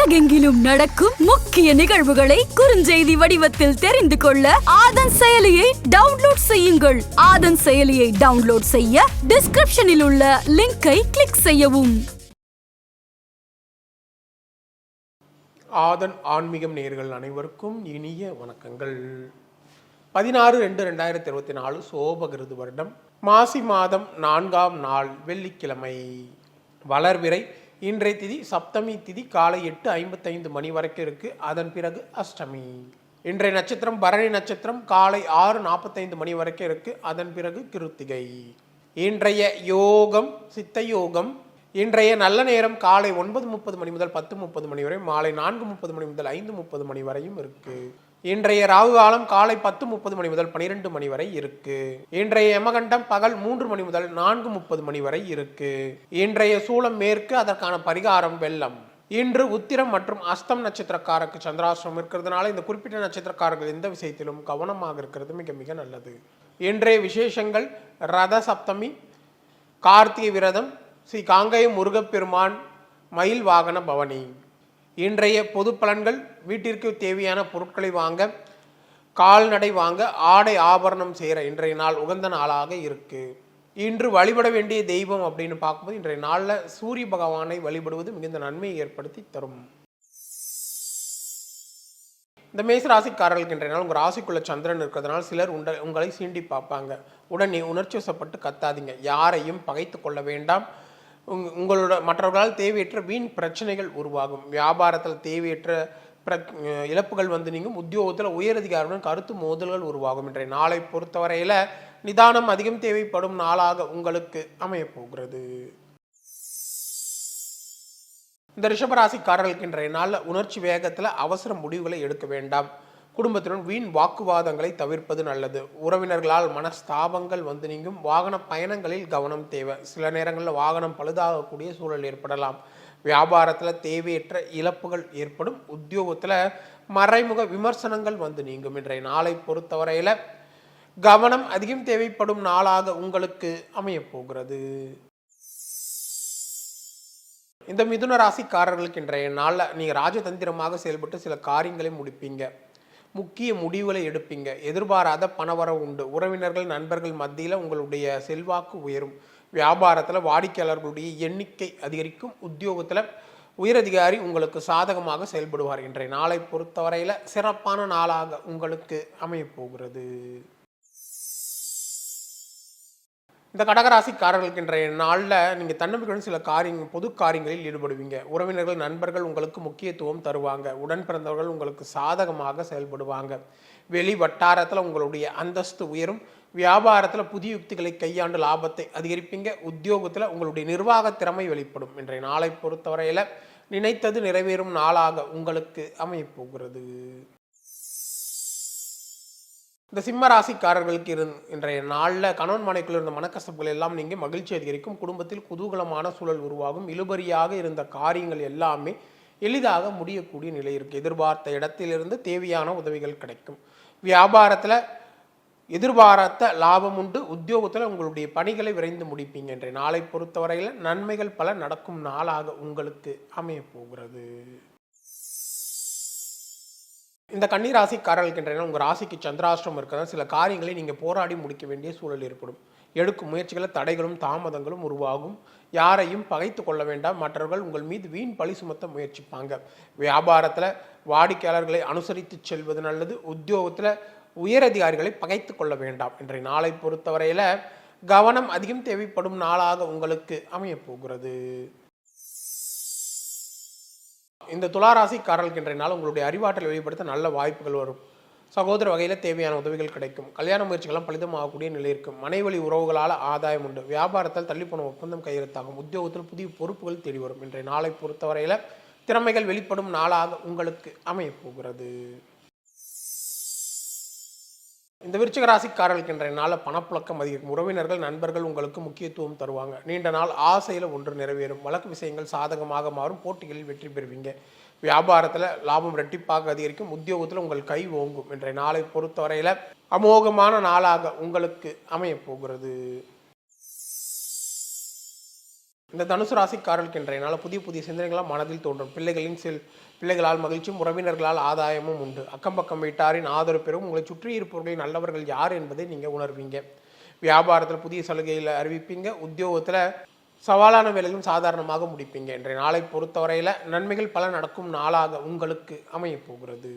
உலகெங்கிலும் நடக்கும் முக்கிய நிகழ்வுகளை குறுஞ்செய்தி வடிவத்தில் தெரிந்து கொள்ள ஆதன் செயலியை டவுன்லோட் செய்யுங்கள். ஆதன் செயலியை டவுன்லோட் செய்ய டிஸ்கிரிப்ஷனில் உள்ள லிங்கை கிளிக் செய்யவும். ஆதன் ஆன்மீகம் நேர்கள் அனைவருக்கும் இனிய வணக்கங்கள். பதினாறு ரெண்டு ரெண்டாயிரத்தி இருபத்தி நாலு சோபகிருது வருடம். மாசி மாதம் நான்காம் நாள் வெள்ளிக்கிழமை. வளர்விரை இன்றைய திதி சப்தமி திதி காலை எட்டு ஐம்பத்தைந்து மணி வரைக்கும் இருக்குது அதன் பிறகு அஷ்டமி. இன்றைய நட்சத்திரம் பரணி நட்சத்திரம் காலை ஆறு நாற்பத்தைந்து மணி வரைக்கும் இருக்குது அதன் பிறகு கிருத்திகை. இன்றைய யோகம் சித்த யோகம். இன்றைய நல்ல நேரம் காலை ஒன்பது முப்பது மணி முதல் பத்து முப்பது மணி வரை மாலை நான்கு முப்பது மணி முதல் ஐந்து முப்பது மணி வரையும் இருக்குது இன்றைய ராகு காலம் காலை பத்து முப்பது மணி முதல் பனிரெண்டு மணி வரை இருக்கு. இன்றைய யமகண்டம் பகல் மூன்று மணி முதல் நான்கு முப்பது மணி வரை இருக்கு. இன்றைய சூலம் மேற்கு அதற்கான பரிகாரம் வெள்ளம். இன்று உத்திரம் மற்றும் அஸ்தம் நட்சத்திரக்காரருக்கு சந்திராசிரம் இருக்கிறதுனால இந்த குறிப்பிட்ட நட்சத்திரக்காரர்கள் எந்த விஷயத்திலும் கவனமாக இருக்கிறது மிக மிக நல்லது. இன்றைய விசேஷங்கள் ரத சப்தமி கார்த்திகை விரதம் ஸ்ரீ காங்கயம் முருகப்பெருமான் மயில் வாகன பவனி. இன்றைய பொது பலன்கள் வீட்டிற்கு தேவையான பொருட்களை வாங்க கால்நடை வாங்க ஆடை ஆபரணம் செய்கிற இன்றைய நாள் உகந்த நாளாக இருக்கு. இன்று வழிபட வேண்டிய தெய்வம் அப்படின்னு பார்க்கும்போது இன்றைய நாளில் சூரிய பகவானை வழிபடுவது மிகுந்த நன்மையை ஏற்படுத்தி தரும். இந்த மேச ராசிக்காரர்களுக்கு இன்றைய நாள் உங்கள் ராசிக்குள்ள சந்திரன் இருக்கிறதுனால சிலர் உண்ட உங்களை சீண்டி பார்ப்பாங்க. உடனே உணர்ச்சி வசப்பட்டு கத்தாதீங்க. யாரையும் பகைத்து கொள்ள வேண்டாம். உங் உங்களோட மற்றவர்களால் தேவையற்ற வீண் பிரச்சனைகள் உருவாகும். வியாபாரத்தில் தேவையற்ற பிர இழப்புகள் வந்து நீங்கள் உத்தியோகத்தில் உயரதிகாரியுடன் கருத்து மோதல்கள் உருவாகும். இன்றைய நாளை பொறுத்தவரையில் நிதானம் அதிகம் தேவைப்படும் நாளாக உங்களுக்கு அமையப்போகிறது. இந்த ரிஷபராசிக்காரர்களுக்கு இன்றைய நாளில் உணர்ச்சி வேகத்தில் அவசர முடிவுகளை எடுக்க வேண்டாம். குடும்பத்துடன் வீண் வாக்குவாதங்களை தவிர்ப்பது நல்லது. உறவினர்களால் மனஸ்தாபங்கள் வந்து நீங்கும். வாகன பயணங்களில் கவனம் தேவை. சில நேரங்களில் வாகனம் பழுதாகக்கூடிய சூழல் ஏற்படலாம். வியாபாரத்தில் தேவையற்ற இழப்புகள் ஏற்படும். உத்தியோகத்தில் மறைமுக விமர்சனங்கள் வந்து நீங்கும். இன்றைய நாளை பொறுத்தவரையில் கவனம் அதிகம் தேவைப்படும் நாளாக உங்களுக்கு அமையப்போகிறது இந்த மிதுன ராசிக்காரர்களுக்கு இன்றைய நாளில் நீங்கள் ராஜதந்திரமாக செயல்பட்டு சில காரியங்களை முடிப்பீங்க. முக்கிய முடிவுகளை எடுப்பீங்க. எதிர்பாராத பணவரவு உண்டு. உறவினர்கள் நண்பர்கள் மத்தியில் உங்களுடைய செல்வாக்கு உயரும். வியாபாரத்தில் வாடிக்கையாளர்களுடைய எண்ணிக்கை அதிகரிக்கும். உத்தியோகத்தில் உயரதிகாரி உங்களுக்கு சாதகமாக செயல்படுவார் இன்றைய நாளை பொறுத்தவரையில் சிறப்பான நாளாக உங்களுக்கு அமையப் போகிறது. இந்த கடகராசிக்காரர்களுக்கு இன்றைய நாளில் நீங்கள் தன்னம்பிக்கையுடன் சில காரியங்கள் பொது காரியங்களில் ஈடுபடுவீங்க. உறவினர்கள் நண்பர்கள் உங்களுக்கு முக்கியத்துவம் தருவாங்க. உடன் பிறந்தவர்கள் உங்களுக்கு சாதகமாக செயல்படுவாங்க. வெளி வட்டாரத்தில் உங்களுடைய அந்தஸ்து உயரும். வியாபாரத்தில் புதிய யுக்திகளை கையாண்டு லாபத்தை அதிகரிப்பீங்க. உத்தியோகத்தில் உங்களுடைய நிர்வாக திறமை வெளிப்படும். இன்றைய நாளை பொறுத்தவரையில் நினைத்தது நிறைவேறும் நாளாக உங்களுக்கு அமையப்போகிறது. இந்த சிம்ம ராசிக்காரர்களுக்கு இருந் இன்றைய நாளில் கணவன் மனைக்குள் இருந்த மனக்கசப்புகள் எல்லாம் நீங்கள் மகிழ்ச்சி அதிகரிக்கும். குடும்பத்தில் குதூகலமான சூழல் உருவாகும். இழுபறியாக இருந்த காரியங்கள் எல்லாமே எளிதாக முடியக்கூடிய நிலை இருக்கு. எதிர்பார்த்த இடத்திலிருந்து தேவையான உதவிகள் கிடைக்கும். வியாபாரத்தில் எதிர்பாராத லாபம் உண்டு. உத்தியோகத்தில் உங்களுடைய பணிகளை விரைந்து முடிப்பீங்க. என்ற நாளை பொறுத்தவரையில் நன்மைகள் பல நடக்கும் நாளாக உங்களுக்கு அமையப் போகிறது. இந்த கன்னி உங்கள் ராசிக்கு சந்திராஷ்டிரம் இருக்கிறதா சில காரியங்களை நீங்கள் போராடி முடிக்க வேண்டிய சூழல் ஏற்படும். எடுக்கும் முயற்சிகளில் தடைகளும் தாமதங்களும் உருவாகும். யாரையும் பகைத்து கொள்ள வேண்டாம். மற்றவர்கள் உங்கள் மீது வீண் பழி சுமத்த முயற்சிப்பாங்க. வியாபாரத்தில் வாடிக்கையாளர்களை அனுசரித்து செல்வது நல்லது. உத்தியோகத்தில் உயரதிகாரிகளை பகைத்து கொள்ள வேண்டாம். இன்றைய நாளை பொறுத்தவரையில் கவனம் அதிகம் தேவைப்படும் நாளாக உங்களுக்கு அமையப் போகிறது. இந்த துளாராசி இன்றைய நாள் உங்களுடைய அறிவாற்றல் வெளிப்படுத்த நல்ல வாய்ப்புகள் வரும். சகோதர வகையில் தேவையான உதவிகள் கிடைக்கும். கல்யாண முயற்சிகளும் பலிதமாகக்கூடிய நிலை இருக்கும். மனைவழி உறவுகளால் ஆதாயம் உண்டு. வியாபாரத்தால் தள்ளிப்போன ஒப்பந்தம் கையெழுத்தாகும். உத்தியோகத்தில் புதிய பொறுப்புகள் தேடி வரும் இன்றைய நாளை பொறுத்தவரையில் திறமைகள் வெளிப்படும் நாளாக உங்களுக்கு அமையப் போகிறது. இந்த விருச்சிக ராசிக்காரர்களுக்கு இன்றைய நாளில் பணப்புழக்கம் அதிகரிக்கும். உறவினர்கள் நண்பர்கள் உங்களுக்கு முக்கியத்துவம் தருவாங்க. நீண்ட நாள் ஆசையில் ஒன்று நிறைவேறும். வழக்கு விஷயங்கள் சாதகமாக மாறும். போட்டிகளில் வெற்றி பெறுவீங்க. வியாபாரத்தில் லாபம் ரெட்டிப்பாக அதிகரிக்கும். உத்தியோகத்தில் உங்கள் கை ஓங்கும். இன்றைய நாளை பொறுத்தவரையில் அமோகமான நாளாக உங்களுக்கு அமையப் போகிறது. இந்த தனுசு ராசிக்காரர்களுக்கு இன்றைய நாள் புதிய புதிய சிந்தனைகளாக மனதில் தோன்றும். பிள்ளைகளின் செல் பிள்ளைகளால் மகிழ்ச்சியும் உறவினர்களால் ஆதாயமும் உண்டு. அக்கம் பக்கம் வீட்டாரின் ஆதரவு பெறும். உங்களை சுற்றி இருப்பவர்களின் நல்லவர்கள் யார் என்பதை நீங்கள் உணர்வீங்க. வியாபாரத்தில் புதிய சலுகைகளை அறிவிப்பீங்க. உத்தியோகத்தில் சவாலான வேலையும் சாதாரணமாக முடிப்பீங்க. இன்றைய நாளை பொறுத்தவரையில் நன்மைகள் பல நடக்கும் நாளாக உங்களுக்கு அமையப் போகிறது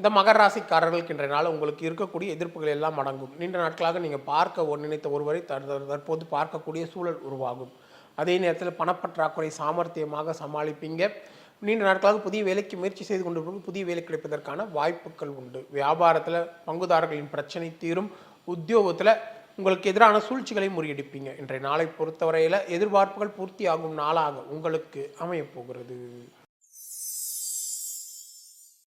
இந்த மகர ராசிக்காரர்களுக்கு இன்றைய நாள் உங்களுக்கு இருக்கக்கூடிய எதிர்ப்புகள் எல்லாம் அடங்கும். நீண்ட நாட்களாக நீங்கள் பார்க்க ஒரு நினைத்த ஒருவரை தற்போது பார்க்கக்கூடிய சூழல் உருவாகும். அதே நேரத்தில் பணப்பற்றாக்குறை சாமர்த்தியமாக சமாளிப்பீங்க. நீண்ட நாட்களாக புதிய வேலைக்கு முயற்சி செய்து கொண்டு புதிய வேலை கிடைப்பதற்கான வாய்ப்புகள் உண்டு. வியாபாரத்தில் பங்குதாரர்களின் பிரச்சனை தீரும். உத்தியோகத்தில் உங்களுக்கு எதிரான சூழ்ச்சிகளை முறியடிப்பீங்க. இன்றைய நாளை பொறுத்தவரையில் எதிர்பார்ப்புகள் பூர்த்தியாகும் நாளாக உங்களுக்கு அமையப் போகிறது.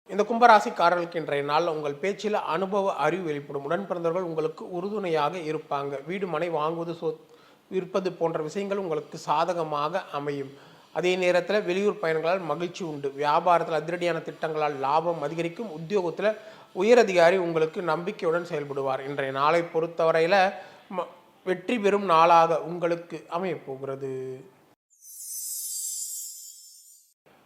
இந்த கும்பராசிக்காரர்களுக்கு இன்றைய நாள் உங்கள் பேச்சில் அனுபவ அறிவு வெளிப்படும். உடன் பிறந்தவர்கள் உங்களுக்கு உறுதுணையாக இருப்பாங்க. வீடு மனை வாங்குவது சொ விற்பது போன்ற விஷயங்கள் உங்களுக்கு சாதகமாக அமையும். அதே நேரத்தில் வெளியூர் பயணங்களால் மகிழ்ச்சி உண்டு. வியாபாரத்தில் அதிரடியான திட்டங்களால் லாபம் அதிகரிக்கும். உத்தியோகத்தில் உயரதிகாரி உங்களுக்கு நம்பிக்கையுடன் செயல்படுவார். இன்றைய நாளை பொறுத்தவரையில் ம வெற்றி பெறும் நாளாக உங்களுக்கு அமையப் போகிறது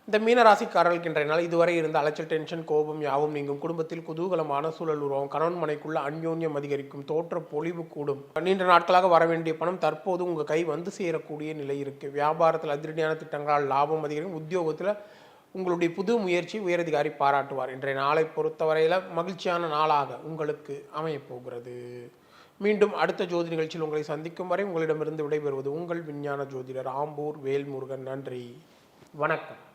இந்த மீனராசிக்காரர்களுக்கு இன்றைய நாள் இதுவரை இருந்த அலைச்சல் டென்ஷன் கோபம் யாவும் நீங்கும். குடும்பத்தில் குதூகலமான சூழல் உருவாகும். கணவன் மனைக்குள்ள அந்யோன்யம் அதிகரிக்கும். தோற்ற பொலிவு கூடும். நீண்ட நாட்களாக வர வேண்டிய பணம் தற்போது உங்கள் கை வந்து சேரக்கூடிய நிலை இருக்கு. வியாபாரத்தில் அதிரடியான திட்டங்களால் லாபம் அதிகரிக்கும். உத்தியோகத்தில் உங்களுடைய புது முயற்சி உயரதிகாரி பாராட்டுவார். இன்றைய நாளை பொறுத்தவரையில் மகிழ்ச்சியான நாளாக உங்களுக்கு அமையப்போகிறது. மீண்டும் அடுத்த ஜோதி நிகழ்ச்சியில் உங்களை சந்திக்கும் வரை உங்களிடமிருந்து விடைபெறுவது உங்கள் விஞ்ஞான ஜோதிடர் ஆம்பூர் வேல்முருகன். நன்றி. வணக்கம்.